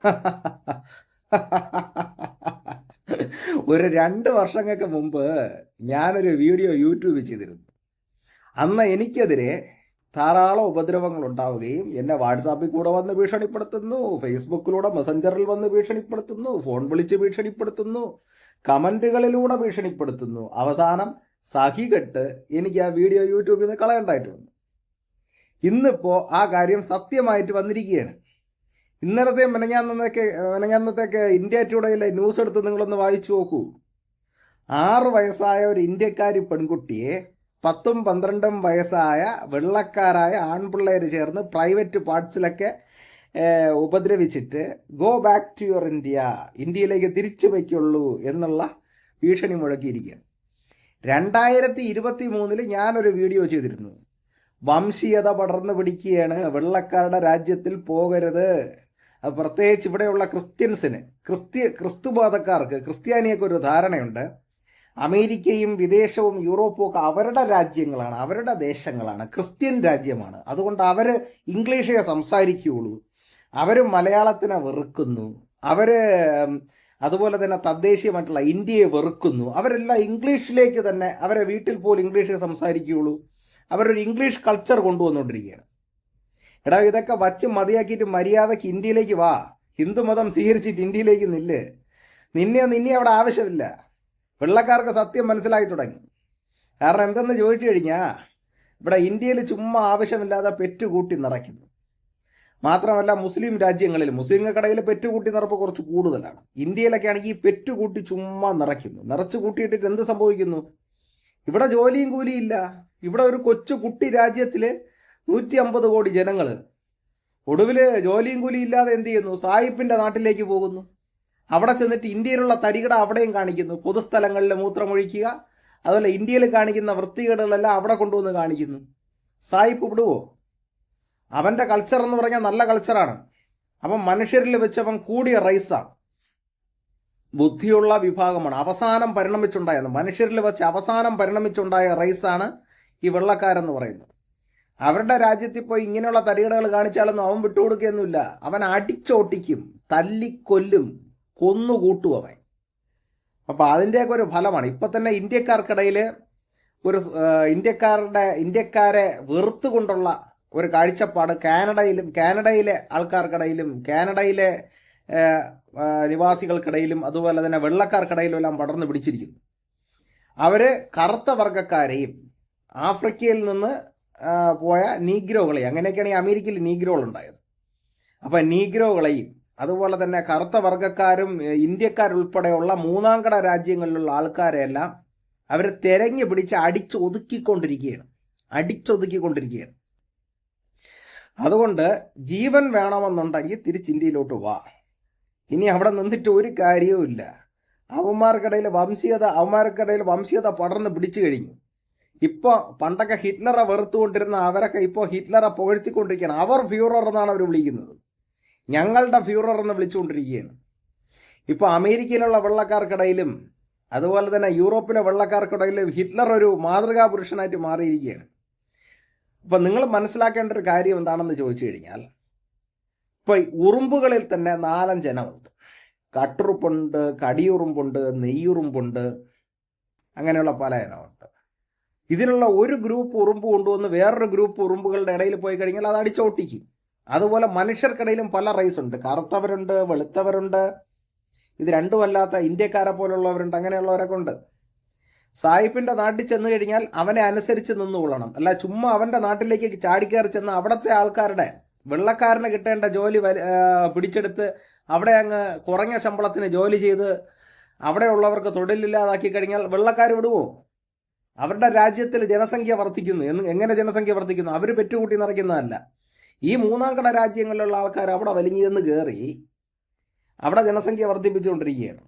ഒരു രണ്ട് വർഷങ്ങൾക്ക് മുമ്പ് ഞാനൊരു വീഡിയോ യൂട്യൂബിൽ ചെയ്തിരുന്നു. അന്ന് എനിക്കെതിരെ ധാരാളം ഉപദ്രവങ്ങൾ ഉണ്ടാവുകയും എന്നെ വാട്സാപ്പിൽ കൂടെ വന്ന് ഭീഷണിപ്പെടുത്തുന്നു ഫേസ്ബുക്കിലൂടെ മെസ്സഞ്ചറിൽ വന്ന് ഭീഷണിപ്പെടുത്തുന്നു ഫോൺ വിളിച്ച് ഭീഷണിപ്പെടുത്തുന്നു കമന്റുകളിലൂടെ ഭീഷണിപ്പെടുത്തുന്നു. അവസാനം സഹികെട്ട് എനിക്ക് ആ വീഡിയോ യൂട്യൂബിൽ നിന്ന് കളയണ്ടായിട്ട് വന്നു. ഇന്നിപ്പോൾ ആ കാര്യം സത്യമായിട്ട് വന്നിരിക്കുകയാണ്. ഇന്നലത്തെ മെനഞ്ഞാന്നൊക്കെ മെനഞ്ഞാന്നത്തേക്ക് ഇന്ത്യ ടുഡേയിലെ ന്യൂസ് എടുത്ത് നിങ്ങളൊന്ന് വായിച്ചു നോക്കൂ. ആറ് വയസ്സായ ഒരു ഇന്ത്യക്കാരി പെൺകുട്ടിയെ പത്തും പന്ത്രണ്ടും വയസ്സായ വെള്ളക്കാരായ ആൺപിള്ളേർ ചേർന്ന് പ്രൈവറ്റ് പാർട്സിലൊക്കെ ഉപദ്രവിച്ചിട്ട് go back to your India ഇന്ത്യയിലേക്ക് തിരിച്ചു വയ്ക്കുള്ളൂ എന്നുള്ള ഭീഷണി മുഴക്കിയിരിക്കുകയാണ്. രണ്ടായിരത്തി ഇരുപത്തി മൂന്നിൽ ഞാനൊരു വീഡിയോ ചെയ്തിരുന്നു. വംശീയത പടർന്നു പിടിക്കുകയാണ് വെള്ളക്കാരുടെ രാജ്യത്തിൽ പോകരുത്. പ്രത്യേകിച്ച് ഇവിടെയുള്ള ക്രിസ്ത്യൻസിന് ക്രിസ്ത്യ ക്രിസ്തുബോധക്കാർക്ക് ക്രിസ്ത്യാനിയൊക്കെ ഒരു ധാരണയുണ്ട്. അമേരിക്കയും വിദേശവും യൂറോപ്പും ഒക്കെ അവരുടെ രാജ്യങ്ങളാണ് അവരുടെ ദേശങ്ങളാണ് ക്രിസ്ത്യൻ രാജ്യമാണ്. അതുകൊണ്ട് അവർ ഇംഗ്ലീഷേ സംസാരിക്കുകയുള്ളൂ. അവർ മലയാളത്തിനെ വെറുക്കുന്നു. അവർ അതുപോലെ തന്നെ തദ്ദേശീയമായിട്ടുള്ള ഇന്ത്യയെ വെറുക്കുന്നു. അവരെല്ലാം ഇംഗ്ലീഷിലേക്ക് തന്നെ അവരെ വീട്ടിൽ പോലും ഇംഗ്ലീഷേ സംസാരിക്കുകയുള്ളൂ. അവരൊരു ഇംഗ്ലീഷ് കൾച്ചർ കൊണ്ടുവന്നുകൊണ്ടിരിക്കുകയാണ്. എടാ ഇതൊക്കെ വച്ച് മതിയാക്കിയിട്ട് മര്യാദയ്ക്ക് ഇന്ത്യയിലേക്ക് വാ. ഹിന്ദുമതം സ്വീകരിച്ചിട്ട് ഇന്ത്യയിലേക്ക് നില്ല്. നിന്നെ നിന്നെ അവിടെ ആവശ്യമില്ല. വെള്ളക്കാർക്ക് സത്യം മനസ്സിലായി തുടങ്ങി. കാരണം എന്തെന്ന് ചോദിച്ചു കഴിഞ്ഞാൽ ഇവിടെ ഇന്ത്യയിൽ ചുമ്മാ ആവശ്യമില്ലാതെ പെറ്റുകൂട്ടി നിറയ്ക്കുന്നു മാത്രമല്ല മുസ്ലിം രാജ്യങ്ങളിൽ മുസ്ലിങ്ങൾക്കിടയിൽ പെറ്റുകൂട്ടി നിറപ്പ് കുറച്ച് കൂടുതലാണ്. ഇന്ത്യയിലൊക്കെ ആണെങ്കിൽ ഈ പെറ്റുകൂട്ടി ചുമ്മാ നിറയ്ക്കുന്നു നിറച്ചു കൂട്ടിയിട്ടിട്ട് എന്ത് സംഭവിക്കുന്നു? ഇവിടെ ജോലിയും കൂലിയും ഇല്ല. ഇവിടെ ഒരു കൊച്ചു കുട്ടി രാജ്യത്തിൽ നൂറ്റി അമ്പത് കോടി ജനങ്ങൾ ഒടുവിൽ ജോലിയും കൂലിയും ഇല്ലാതെ എന്ത് ചെയ്യുന്നു? സായിപ്പിന്റെ നാട്ടിലേക്ക് പോകുന്നു. അവിടെ ചെന്നിട്ട് ഇന്ത്യയിലുള്ള തരികട അവിടെയും കാണിക്കുന്നു. പൊതുസ്ഥലങ്ങളിൽ മൂത്രമൊഴിക്കുക അതുപോലെ ഇന്ത്യയിൽ കാണിക്കുന്ന വൃത്തികേടുകളെല്ലാം അവിടെ കൊണ്ടുവന്ന് കാണിക്കുന്നു. സായിപ്പ് വിടുവോ അവന്റെ കൾച്ചർ എന്ന് പറഞ്ഞാൽ നല്ല കൾച്ചറാണ് അപ്പം മനുഷ്യരിൽ വെച്ചവൻ കൂടിയ റൈസാണ് ബുദ്ധിയുള്ള വിഭാഗമാണ്. അവസാനം പരിണമിച്ചുണ്ടായത് മനുഷ്യരിൽ വെച്ച് അവസാനം പരിണമിച്ചുണ്ടായ റൈസാണ് ഈ വെള്ളക്കാരെന്ന് പറയുന്നത്. അവരുടെ രാജ്യത്തിൽ പോയി ഇങ്ങനെയുള്ള തരികടകൾ കാണിച്ചാലൊന്നും അവൻ വിട്ടുകൊടുക്കുകയൊന്നുമില്ല. അവൻ അടിച്ചോട്ടിക്കും തല്ലിക്കൊല്ലും കൊന്നുകൂട്ടും അവൻ. അപ്പൊ അതിന്റെയൊക്കെ ഒരു ഫലമാണ്. ഇപ്പൊ തന്നെ ഇന്ത്യക്കാർക്കിടയിൽ ഒരു ഇന്ത്യക്കാരുടെ ഇന്ത്യക്കാരെ വെറുത്തുകൊണ്ടുള്ള ഒരു കാഴ്ചപ്പാട് കാനഡയിലും കാനഡയിലെ ആൾക്കാർക്കിടയിലും കാനഡയിലെ നിവാസികൾക്കിടയിലും അതുപോലെ തന്നെ വെള്ളക്കാർക്കിടയിലും എല്ലാം പടർന്നു പിടിച്ചിരിക്കുന്നു. അവർ കറുത്ത വർഗക്കാരെയും ആഫ്രിക്കയിൽ നിന്ന് പോയ നീഗ്രോകളെയും അങ്ങനെയൊക്കെയാണ് ഈ അമേരിക്കയിൽ നീഗ്രോകൾ ഉണ്ടായത്. അപ്പൊ നീഗ്രോകളെയും അതുപോലെ തന്നെ കറുത്ത വർഗക്കാരും ഏ, ഇന്ത്യക്കാരുൾപ്പെടെയുള്ള മൂന്നാംകട രാജ്യങ്ങളിലുള്ള ആൾക്കാരെയെല്ലാം അവരെ തെരഞ്ഞു പിടിച്ച് അടിച്ചൊതുക്കിക്കൊണ്ടിരിക്കുകയാണ്. അടിച്ചൊതുക്കിക്കൊണ്ടിരിക്കുകയാണ്. അതുകൊണ്ട് ജീവൻ വേണമെന്നുണ്ടെങ്കിൽ തിരിച്ച് ഇന്ത്യയിലോട്ട് വാ. ഇനി അവിടെ നിന്നിട്ട് ഒരു കാര്യവും ഇല്ല അവന്മാർക്കിടയിൽ വംശീയത അവന്മാർക്കിടയിൽ വംശീയത പടർന്ന് പിടിച്ചു കഴിഞ്ഞു. ഇപ്പോൾ പണ്ടൊക്കെ ഹിറ്റ്ലറെ വെറുത്തുകൊണ്ടിരുന്ന അവരൊക്കെ ഇപ്പോൾ ഹിറ്റ്ലറെ പുകഴ്ത്തിക്കൊണ്ടിരിക്കുകയാണ്. അവർ ഫ്യൂറർ എന്നാണ് അവർ വിളിക്കുന്നത്. ഞങ്ങളുടെ ഫ്യൂറർ എന്ന് വിളിച്ചുകൊണ്ടിരിക്കുകയാണ്. ഇപ്പോൾ അമേരിക്കയിലുള്ള വെള്ളക്കാർക്കിടയിലും അതുപോലെ തന്നെ യൂറോപ്പിലെ വെള്ളക്കാർക്കിടയിലും ഹിറ്റ്ലർ ഒരു മാതൃകാ പുരുഷനായിട്ട് മാറിയിരിക്കുകയാണ്. അപ്പം നിങ്ങൾ മനസ്സിലാക്കേണ്ട ഒരു കാര്യം എന്താണെന്ന് ചോദിച്ചു കഴിഞ്ഞാൽ ഇപ്പോൾ ഉറുമ്പുകളിൽ തന്നെ നാലഞ്ച് ഇനമുണ്ട്. കട്ടുറുപ്പുണ്ട് കടിയുറുമ്പുണ്ട് നെയ്യുറുമ്പുണ്ട് അങ്ങനെയുള്ള പല ഇനമുണ്ട്. ഇതിനുള്ള ഒരു ഗ്രൂപ്പ് ഉറുമ്പ് കൊണ്ടുവന്ന് വേറൊരു ഗ്രൂപ്പ് ഉറുമ്പുകളുടെ ഇടയിൽ പോയി കഴിഞ്ഞാൽ അത് അടിച്ചോട്ടിക്കും. അതുപോലെ മനുഷ്യർക്കിടയിലും പല റൈസ് ഉണ്ട്. കറുത്തവരുണ്ട് വെളുത്തവരുണ്ട്. ഇത് രണ്ടുമല്ലാത്ത ഇന്ത്യക്കാരെ പോലുള്ളവരുണ്ട്. അങ്ങനെയുള്ളവരൊക്കെ ഉണ്ട്. സായിപ്പിന്റെ നാട്ടിൽ ചെന്ന് കഴിഞ്ഞാൽ അവനെ അനുസരിച്ച് നിന്നുകൊള്ളണം അല്ല ചുമ്മാ അവന്റെ നാട്ടിലേക്ക് ചാടിക്കയറി ചെന്ന് അവിടത്തെ ആൾക്കാരുടെ വെള്ളക്കാരന് കിട്ടേണ്ട ജോലി പിടിച്ചെടുത്ത് അവിടെ അങ്ങ് കുറഞ്ഞ ശമ്പളത്തിന് ജോലി ചെയ്ത് അവിടെ ഉള്ളവർക്ക് തൊഴിലില്ലാതാക്കി കഴിഞ്ഞാൽ വെള്ളക്കാർ വിടുവോ? അവരുടെ രാജ്യത്തിൽ ജനസംഖ്യ വർദ്ധിക്കുന്നു. എങ്ങനെ ജനസംഖ്യ വർദ്ധിക്കുന്നു? അവർ പെറ്റുകൂട്ടി നിറയ്ക്കുന്നതല്ല. ഈ മൂന്നാം കട രാജ്യങ്ങളിലുള്ള ആൾക്കാർ അവിടെ വലിഞ്ഞു ചെന്ന് കയറി അവിടെ ജനസംഖ്യ വർദ്ധിപ്പിച്ചുകൊണ്ടിരിക്കുകയാണ്.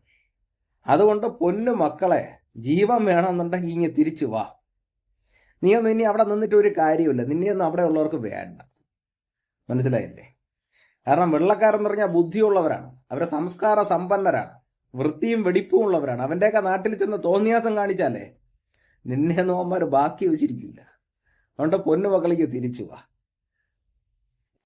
അതുകൊണ്ട് പൊന്നു മക്കളെ ജീവൻ വേണമെന്നുണ്ടെങ്കിൽ ഇങ്ങനെ തിരിച്ചു വാ. നീയൊന്നും ഇനി അവിടെ നിന്നിട്ട് ഒരു കാര്യമില്ല നിന്നെയൊന്നും അവിടെ ഉള്ളവർക്ക് വേണ്ട. മനസ്സിലായില്ലേ? കാരണം വെള്ളക്കാരെന്ന് പറഞ്ഞാൽ ബുദ്ധിയുള്ളവരാണ്. അവരെ സംസ്കാര സമ്പന്നരാണ്. വൃത്തിയും വെടിപ്പും ഉള്ളവരാണ്. അവന്റെയൊക്കെ നാട്ടിൽ ചെന്ന് തോന്നിയാസം കാണിച്ചാലേ നിന്നെ നോന്മാർ ബാക്കി വെച്ചിരിക്കില്ല അതുകൊണ്ട് പൊന്നു തിരിച്ചു വാ.